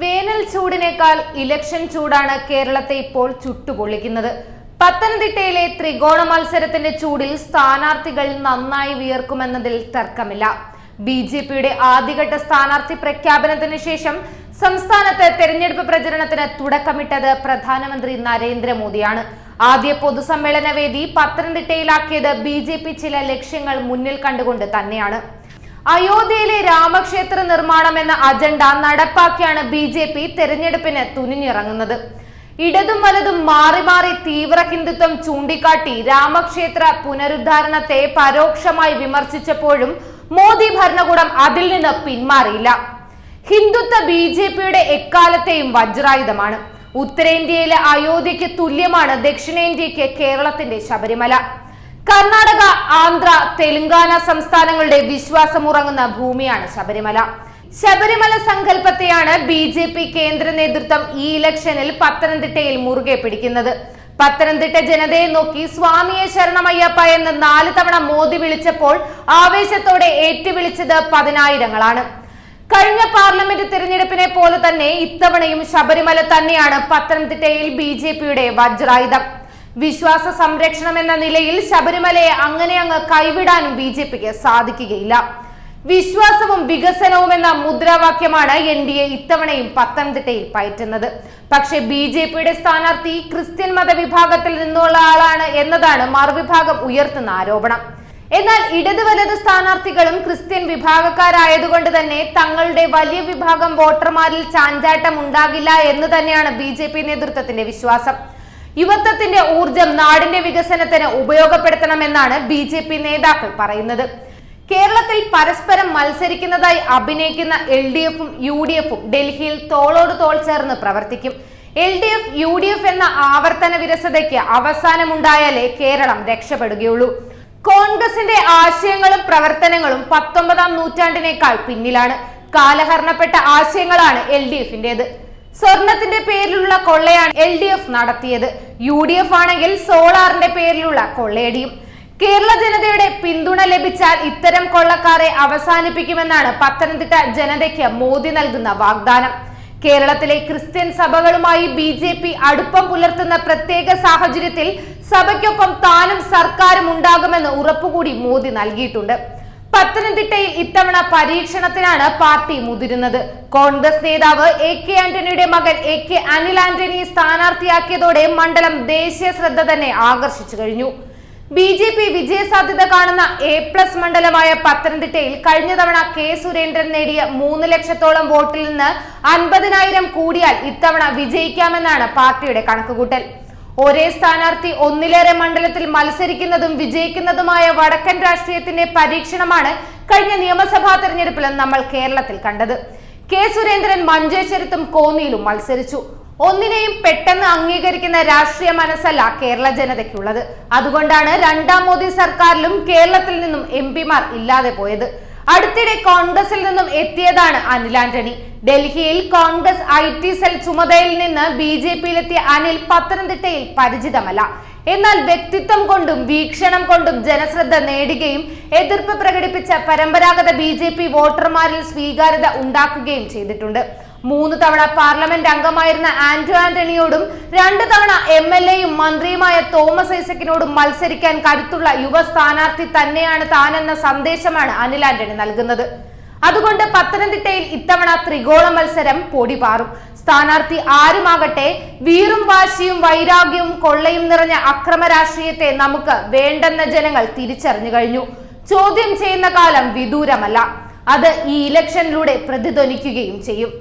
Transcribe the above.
വേനൽ ചൂടിനേക്കാൾ ഇലക്ഷൻ ചൂടാണ് കേരളത്തെ ഇപ്പോൾ ചുട്ടുപൊള്ളിക്കുന്നത്. പത്തനംതിട്ടയിലെ ത്രികോണ മത്സരത്തിന്റെ ചൂടിൽ സ്ഥാനാർത്ഥികൾ നന്നായി വിയർക്കുമെന്നതിൽ തർക്കമില്ല. ബി ജെ പിയുടെ ആദ്യഘട്ട സ്ഥാനാർത്ഥി പ്രഖ്യാപനത്തിന് ശേഷം സംസ്ഥാനത്ത് തെരഞ്ഞെടുപ്പ് പ്രചരണത്തിന് തുടക്കമിട്ടത് പ്രധാനമന്ത്രി നരേന്ദ്രമോദിയാണ്. ആദ്യ പൊതുസമ്മേളന വേദി പത്തനംതിട്ടയിലാക്കിയത് ബി ചില ലക്ഷ്യങ്ങൾ മുന്നിൽ കണ്ടുകൊണ്ട് തന്നെയാണ്. അയോധ്യയിലെ രാമക്ഷേത്ര നിർമ്മാണം എന്ന അജണ്ട നടപ്പാക്കിയാണ് ബി ജെ പി തെരഞ്ഞെടുപ്പിന് തുനിഞ്ഞിറങ്ങുന്നത്. ഇടതും വലതും മാറി മാറി തീവ്ര ഹിന്ദുത്വം ചൂണ്ടിക്കാട്ടി രാമക്ഷേത്ര പുനരുദ്ധാരണത്തെ പരോക്ഷമായി വിമർശിച്ചപ്പോഴും മോദി ഭരണകൂടം അതിൽ നിന്ന് പിന്മാറിയില്ല. ഹിന്ദുത്വ ബി ജെ പിയുടെ എക്കാലത്തെയും വജ്രായുധമാണ്. ഉത്തരേന്ത്യയിലെ അയോധ്യയ്ക്ക് തുല്യമാണ് ദക്ഷിണേന്ത്യയ്ക്ക് കേരളത്തിന്റെ ശബരിമല. കർണാടക ആന്ധ്ര തെലങ്കാന സംസ്ഥാനങ്ങളുടെ വിശ്വാസം ഉറങ്ങുന്ന ഭൂമിയാണ് ശബരിമല. ശബരിമല സങ്കല്പത്തെയാണ് ബി ജെ പി കേന്ദ്ര നേതൃത്വം ഈ ഇലക്ഷനിൽ പത്തനംതിട്ടയിൽ മുറുകെ പിടിക്കുന്നത്. പത്തനംതിട്ട ജനതയെ നോക്കി സ്വാമിയെ ശരണമയ്യപ്പ എന്ന് നാല് തവണ മോദി വിളിച്ചപ്പോൾ ആവേശത്തോടെ ഏറ്റുവിളിച്ചത് പതിനായിരങ്ങളാണ്. കഴിഞ്ഞ പാർലമെന്റ് തിരഞ്ഞെടുപ്പിനെ പോലെ തന്നെ ഇത്തവണയും ശബരിമല തന്നെയാണ് പത്തനംതിട്ടയിൽ ബി ജെ പിയുടെ വജ്രായുധം. വിശ്വാസ സംരക്ഷണം എന്ന നിലയിൽ ശബരിമലയെ അങ്ങനെ അങ്ങ് കൈവിടാനും ബി ജെ പിക്ക് സാധിക്കുകയില്ല. വിശ്വാസവും വികസനവും എന്ന മുദ്രാവാക്യമാണ് എൻ ഡി എ ഇത്തവണയും പത്തനംതിട്ടയിൽ പയറ്റുന്നത്. പക്ഷെ ബി ജെ പിയുടെ സ്ഥാനാർത്ഥി ക്രിസ്ത്യൻ മതവിഭാഗത്തിൽ നിന്നുള്ള ആളാണ് എന്നതാണ് മറുവിഭാഗം ഉയർത്തുന്ന ആരോപണം. എന്നാൽ ഇടത് വലത് സ്ഥാനാർത്ഥികളും ക്രിസ്ത്യൻ വിഭാഗക്കാരായതുകൊണ്ട് തന്നെ തങ്ങളുടെ വലിയ വിഭാഗം വോട്ടർമാരിൽ ചാഞ്ചാട്ടം ഉണ്ടാകില്ല എന്ന് തന്നെയാണ് ബി നേതൃത്വത്തിന്റെ വിശ്വാസം. യുവത്വത്തിന്റെ ഊർജം നാടിന്റെ വികസനത്തിന് ഉപയോഗപ്പെടുത്തണമെന്നാണ് ബി ജെ പി നേതാക്കൾ പറയുന്നത്. കേരളത്തിൽ പരസ്പരം മത്സരിക്കുന്നതായി അഭിനയിക്കുന്ന എൽ ഡി എഫും യു ഡി എഫും ഡൽഹിയിൽ തോളോട് തോൾ ചേർന്ന് പ്രവർത്തിക്കും. L D F U D F എന്ന ആവർത്തന വിരസതയ്ക്ക് അവസാനമുണ്ടായാലേ കേരളം രക്ഷപ്പെടുകയുള്ളൂ. കോൺഗ്രസിന്റെ ആശയങ്ങളും പ്രവർത്തനങ്ങളും പത്തൊമ്പതാം നൂറ്റാണ്ടിനേക്കാൾ പിന്നിലാണ്. കാലഹരണപ്പെട്ട ആശയങ്ങളാണ് എൽ ഡി എഫിന്റേത്. സ്വർണത്തിന്റെ പേരിലുള്ള കൊള്ളയാണ് എൽ ഡി എഫ് നടത്തിയത്. യു ഡി എഫ് ആണെങ്കിൽ സോളാറിന്റെ പേരിലുള്ള കൊള്ളയടിയും. കേരള ജനതയുടെ പിന്തുണ ലഭിച്ചാൽ ഇത്തരം കൊള്ളക്കാരെ അവസാനിപ്പിക്കുമെന്നാണ് പത്തനംതിട്ട ജനതയ്ക്ക് മോദി നൽകുന്ന വാഗ്ദാനം. കേരളത്തിലെ ക്രിസ്ത്യൻ സഭകളുമായി ബി ജെ പി അടുപ്പം പുലർത്തുന്ന പ്രത്യേക സാഹചര്യത്തിൽ സഭയ്ക്കൊപ്പം താനും സർക്കാരും ഉണ്ടാകുമെന്ന് ഉറപ്പുകൂടി മോദി നൽകിയിട്ടുണ്ട്. പത്തനംതിട്ടയിൽ ഇത്തവണ പരീക്ഷണത്തിനാണ് പാർട്ടി മുതിരുന്നത്. കോൺഗ്രസ് നേതാവ് എ കെ ആന്റണിയുടെ മകൻ എ കെ അനിൽ ആന്റണിയെ സ്ഥാനാർത്ഥിയാക്കിയതോടെ മണ്ഡലം ദേശീയ ശ്രദ്ധ തന്നെ ആകർഷിച്ചു കഴിഞ്ഞു. ബി ജെ പി വിജയസാധ്യത കാണുന്ന എ പ്ലസ് മണ്ഡലമായ പത്തനംതിട്ടയിൽ കഴിഞ്ഞ തവണ കെ സുരേന്ദ്രൻ നേടിയ മൂന്ന് ലക്ഷത്തോളം വോട്ടിൽ നിന്ന് അൻപതിനായിരം കൂടിയാൽ ഇത്തവണ വിജയിക്കാമെന്നാണ് പാർട്ടിയുടെ കണക്കുകൂട്ടൽ. ഒരേ സ്ഥാനാർത്ഥി ഒന്നിലേറെ മണ്ഡലത്തിൽ മത്സരിക്കുന്നതും വിജയിക്കുന്നതുമായ വടക്കൻ രാഷ്ട്രീയത്തിന്റെ പരീക്ഷണമാണ് കഴിഞ്ഞ നിയമസഭാ തെരഞ്ഞെടുപ്പിൽ നമ്മൾ കേരളത്തിൽ കണ്ടത്. കെ സുരേന്ദ്രൻ മഞ്ചേശ്വരത്തും കോന്നിയിലും മത്സരിച്ചു. ഒന്നിനെയും പെട്ടെന്ന് അംഗീകരിക്കുന്ന രാഷ്ട്രീയ മനസ്സല്ല കേരള ജനതയ്ക്കുള്ളത്. അതുകൊണ്ടാണ് രണ്ടാം മോദി സർക്കാരിലും കേരളത്തിൽ നിന്നും എം ഇല്ലാതെ പോയത്. അടുത്തിടെ കോൺഗ്രസിൽ നിന്നും എത്തിയതാണ് അനിൽ ആന്റണി. ഡൽഹിയിൽ കോൺഗ്രസ് ഐ ടി സെൽ ചുമതലയിൽ നിന്ന് ബി ജെ പിയിലെത്തിയ അനിൽ പത്തനംതിട്ടയിൽ പരിചിതമല്ല. എന്നാൽ വ്യക്തിത്വം കൊണ്ടും വീക്ഷണം കൊണ്ടും ജനശ്രദ്ധ നേടുകയും എതിർപ്പ് പ്രകടിപ്പിച്ച പരമ്പരാഗത ബി വോട്ടർമാരിൽ സ്വീകാര്യത ഉണ്ടാക്കുകയും ചെയ്തിട്ടുണ്ട്. മൂന്ന് തവണ പാർലമെന്റ് അംഗമായിരുന്ന ആന്റോ ആന്റണിയോടും രണ്ട് തവണ എം എൽ എയും മന്ത്രിയുമായ തോമസ് ഐസക്കിനോടും മത്സരിക്കാൻ കരുത്തുള്ള യുവ സ്ഥാനാർത്ഥി തന്നെയാണ് താനെന്ന സന്ദേശമാണ് അനിൽ ആന്റണി നൽകുന്നത്. അതുകൊണ്ട് പത്തനംതിട്ടയിൽ ഇത്തവണ ത്രികോണ മത്സരം പൊടി പാറും. സ്ഥാനാർത്ഥി ആരുമാകട്ടെ വീറും വാശിയും വൈരാഗ്യവും കൊള്ളയും നിറഞ്ഞ അക്രമ രാഷ്ട്രീയത്തെ നമുക്ക് വേണ്ടെന്ന ജനങ്ങൾ തിരിച്ചറിഞ്ഞു കഴിഞ്ഞു. ചോദ്യം ചെയ്യുന്ന കാലം വിദൂരമല്ല. അത് ഈ ഇലക്ഷനിലൂടെ പ്രതിധ്വനിക്കുകയും ചെയ്യും.